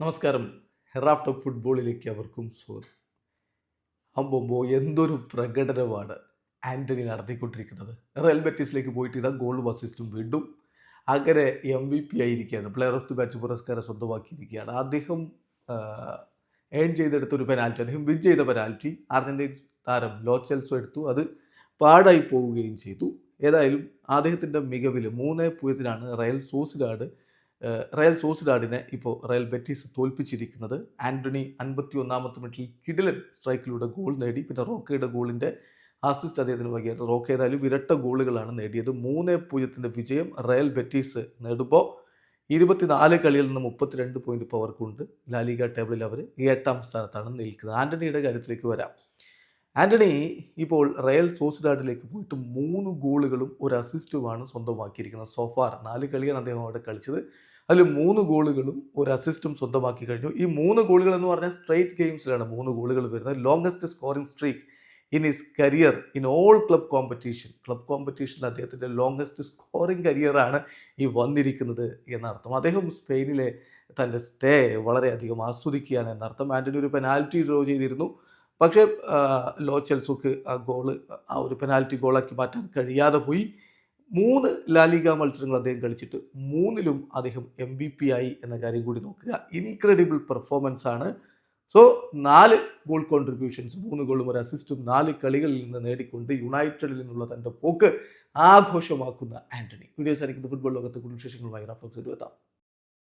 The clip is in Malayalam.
നമസ്കാരം. ഹെറാഫ് ടോക്ക് ഫുട്ബോളിലേക്ക് അവർക്കും സ്വാഗതം. അമ്പൊമ്പോ എന്തൊരു പ്രകടനമാണ് ആന്റണി നടത്തിക്കൊണ്ടിരിക്കുന്നത്. റയൽ ബെറ്റീസിലേക്ക് പോയിട്ട് ഇതാ ഗോൾ അസിസ്റ്റും വീണ്ടും. അങ്ങനെ എം വി പി ആയിരിക്കുകയാണ്. പ്ലെയർ ഓഫ് ദി മാച്ച് പുരസ്കാരം സ്വന്തമാക്കിയിരിക്കുകയാണ്. അദ്ദേഹം ഏൺ ചെയ്തെടുത്ത ഒരു പെനാൽറ്റി അദ്ദേഹം വിൻ ചെയ്ത പെനാൽറ്റി അർജന്റീൻ താരം ലോച്ചെൽസോ എടുത്തു. അത് പാടായി പോവുകയും ചെയ്തു. ഏതായാലും അദ്ദേഹത്തിന്റെ മികവിൽ മൂന്ന് പൂജ്യത്തിനാണ് റയൽ സോസിലാഡ് ഏഹ് റയൽ സോസിഡാഡിനെ ഇപ്പോൾ റയൽ ബെറ്റീസ് തോൽപ്പിച്ചിരിക്കുന്നത്. ആന്റണി അൻപത്തി ഒന്നാമത്തെ മിനിറ്റിൽ കിടിലൻ സ്ട്രൈക്കിലൂടെ ഗോൾ നേടി. പിന്നെ റോക്കയുടെ ഗോളിന്റെ അസിസ്റ്റ് അദ്ദേഹത്തിന് വൈകിയായിരുന്നു റോക്ക ഏതായാലും ഇരട്ട ഗോളുകളാണ് നേടിയത്. മൂന്ന് പൂജ്യത്തിന്റെ വിജയം റയൽ ബെറ്റീസ് നേടുമ്പോൾ ഇരുപത്തിനാല് കളിയിൽ നിന്ന് മുപ്പത്തിരണ്ട് പോയിന്റ് ഇപ്പോൾ അവർക്കുണ്ട് ലാലിക ടേബിളിൽ അവർ എട്ടാം സ്ഥാനത്താണ് നിൽക്കുന്നത്. ആന്റണിയുടെ കാര്യത്തിലേക്ക് വരാം. ആന്റണി ഇപ്പോൾ റയൽ സോസിഡാഡിലേക്ക് പോയിട്ട് മൂന്ന് ഗോളുകളും ഒരു അസിസ്റ്റുമാണ് സ്വന്തമാക്കിയിരിക്കുന്നത്. സോഫാർ നാല് കളിയാണ് അദ്ദേഹം അവിടെ കളിച്ചത്. അതിൽ മൂന്ന് ഗോളുകളും ഒരു അസിസ്റ്റും സ്വന്തമാക്കി കഴിഞ്ഞു. ഈ മൂന്ന് ഗോളുകൾ എന്ന് പറഞ്ഞാൽ സ്ട്രൈറ്റ് ഗെയിംസിലാണ് മൂന്ന് ഗോളുകൾ വരുന്നത്. Longest scoring streak in his career in all club competition club കോമ്പറ്റീഷനിൽ അദ്ദേഹത്തിന്റെ ലോങ്സ്റ്റ് സ്കോറിംഗ് കരിയറാണ് ഈ വന്നിരിക്കുന്നത് എന്നർത്ഥം. അദ്ദേഹം സ്പെയിനിലെ തന്റെ സ്റ്റേ വളരെയധികം ആസ്വദിക്കുകയാണ് എന്നർത്ഥം. ആന്റണി ഒരു പെനാൽറ്റി ഡ്രോ ചെയ്തിരുന്നു. പക്ഷേ ലോ ചെൽസുക്ക് ആ ഗോൾ ആ ഒരു പെനാൽറ്റി ഗോളാക്കി മാറ്റാൻ കഴിയാതെ പോയി. മൂന്ന് ലാലിക മത്സരങ്ങൾ അദ്ദേഹം കളിച്ചിട്ട് മൂന്നിലും അദ്ദേഹം എം ബി പി ആയി എന്ന കാര്യം കൂടി നോക്കുക. ഇൻക്രെഡിബിൾ പെർഫോമൻസ് ആണ്. സോ നാല് ഗോൾ കോൺട്രിബ്യൂഷൻസ് മൂന്ന് ഗോളും ഒരു അസിസ്റ്റും നാല് കളികളിൽ നിന്ന് നേടിക്കൊണ്ട് യുണൈറ്റഡിൽ നിന്നുള്ള തന്റെ പോക്ക് ആഘോഷമാക്കുന്ന ആന്റണി. വീഡിയോസ് ആയിരിക്കുന്നത് ഫുട്ബോൾ ലോകത്ത് കൂടുതൽ വിശേഷങ്ങളുമായി റഫോക്സ് എത്താം